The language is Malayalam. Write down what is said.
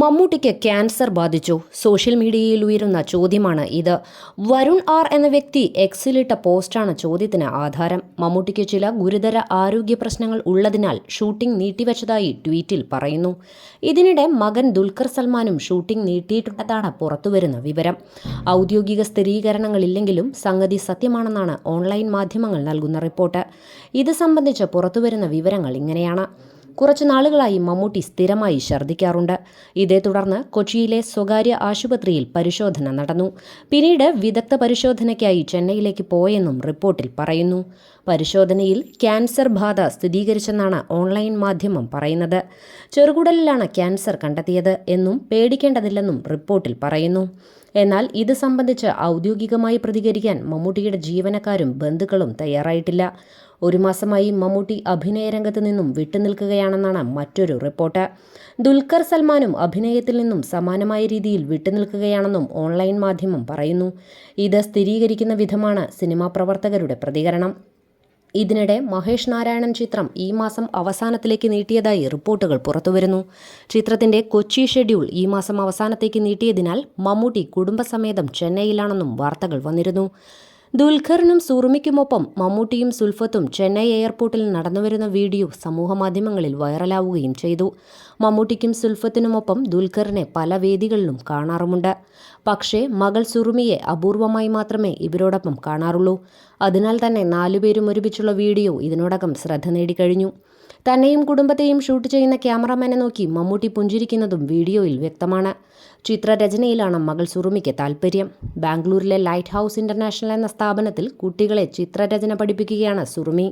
മമ്മൂട്ടിക്ക് ക്യാൻസർ ബാധിച്ചു. സോഷ്യൽ മീഡിയയിൽ ഉയരുന്ന ചോദ്യമാണ് ഇത്. വരുൺ ആർ എന്ന വ്യക്തി എക്സിലിട്ട പോസ്റ്റാണ് ചോദ്യത്തിന് ആധാരം. മമ്മൂട്ടിക്ക് ചില ഗുരുതര ആരോഗ്യ പ്രശ്നങ്ങൾ ഉള്ളതിനാൽ ഷൂട്ടിംഗ് നീട്ടിവച്ചതായി ട്വീറ്റിൽ പറയുന്നു. ഇതിനിടെ മകൻ ദുൽഖർ സൽമാനും ഷൂട്ടിംഗ് നീട്ടിയിട്ടുണ്ടെന്നാണ് പുറത്തുവരുന്ന വിവരം. ഔദ്യോഗിക സ്ഥിരീകരണങ്ങളില്ലെങ്കിലും സംഗതി സത്യമാണെന്നാണ് ഓൺലൈൻ മാധ്യമങ്ങൾ നൽകുന്ന റിപ്പോർട്ട്. ഇത് സംബന്ധിച്ച് പുറത്തുവരുന്ന വിവരങ്ങൾ ഇങ്ങനെയാണ്. കുറച്ചു നാളുകളായി മമ്മൂട്ടി സ്ഥിരമായി ഛർദ്ദിക്കാറുണ്ട്. ഇതേ തുടർന്ന് കൊച്ചിയിലെ സ്വകാര്യ ആശുപത്രിയിൽ പരിശോധന നടന്നു. പിന്നീട് വിദഗ്ധ പരിശോധനയ്ക്കായി ചെന്നൈയിലേക്ക് പോയെന്നും റിപ്പോർട്ടിൽ പറയുന്നു. പരിശോധനയിൽ ക്യാൻസർ ബാധ സ്ഥിരീകരിച്ചെന്നാണ് ഓൺലൈൻ മാധ്യമം പറയുന്നത്. ചെറുകുടലിലാണ് ക്യാൻസർ കണ്ടെത്തിയത് എന്നും പേടിക്കേണ്ടതില്ലെന്നും റിപ്പോർട്ടിൽ പറയുന്നു. എന്നാൽ ഇത് സംബന്ധിച്ച് ഔദ്യോഗികമായി പ്രതികരിക്കാൻ മമ്മൂട്ടിയുടെ ജീവനക്കാരും ബന്ധുക്കളും തയ്യാറായിട്ടില്ല. ഒരു മാസമായി മമ്മൂട്ടി അഭിനയ രംഗത്ത് നിന്നും വിട്ടുനിൽക്കുകയാണെന്നാണ് മറ്റൊരു റിപ്പോർട്ട്. ദുൽഖർ സൽമാനും അഭിനയത്തിൽ നിന്നും സമാനമായ രീതിയിൽ വിട്ടുനിൽക്കുകയാണെന്നും ഓൺലൈൻ മാധ്യമം പറയുന്നു. ഇത് സ്ഥിരീകരിക്കുന്ന വിധമാണ് സിനിമാ പ്രവർത്തകരുടെ പ്രതികരണം. ഇതിനിടെ മഹേഷ് നാരായണൻ ചിത്രം ഈ മാസം അവസാനത്തിലേക്ക് നീട്ടിയതായി റിപ്പോർട്ടുകൾ പുറത്തുവരുന്നു. ചിത്രത്തിന്റെ കൊച്ചി ഷെഡ്യൂൾ ഈ മാസം അവസാനത്തേക്ക് നീട്ടിയതിനാൽ മമ്മൂട്ടി കുടുംബസമേതം ചെന്നൈയിലാണെന്നും വാർത്തകൾ വന്നിരുന്നു. ദുൽഖറിനും സുറുമിക്കുമൊപ്പം മമ്മൂട്ടിയും സുൽഫത്തും ചെന്നൈ എയർപോർട്ടിൽ നടന്നുവരുന്ന വീഡിയോ സമൂഹമാധ്യമങ്ങളിൽ വൈറലാവുകയും ചെയ്തു. മമ്മൂട്ടിക്കും സുൽഫത്തിനുമൊപ്പം ദുൽഖറിനെ പല വേദികളിലും കാണാറുമുണ്ട്. പക്ഷേ മകൾ സുറുമിയെ അപൂർവമായി മാത്രമേ ഇവരോടൊപ്പം കാണാറുള്ളൂ. അതിനാൽ തന്നെ നാലുപേരും ഒരുമിച്ചുള്ള വീഡിയോ ഇതിനോടകം ശ്രദ്ധ നേടിക്കഴിഞ്ഞു. തന്നെയും കുടുംബത്തെയും ഷൂട്ട് ചെയ്യുന്ന ക്യാമറമാനെ നോക്കി മമ്മൂട്ടി പുഞ്ചിരിക്കുന്നതും വീഡിയോയിൽ വ്യക്തമാണ്. ചിത്രരചനയിലാണ് മകൾ സുറുമിക്ക് താൽപ്പര്യം ബാംഗ്ലൂരിലെ ലൈറ്റ് ഹൗസ് ഇന്റർനാഷണൽ എന്ന സ്ഥാപനത്തിൽ കുട്ടികളെ ചിത്രരചന പഠിപ്പിക്കുകയാണ് സുറുമി.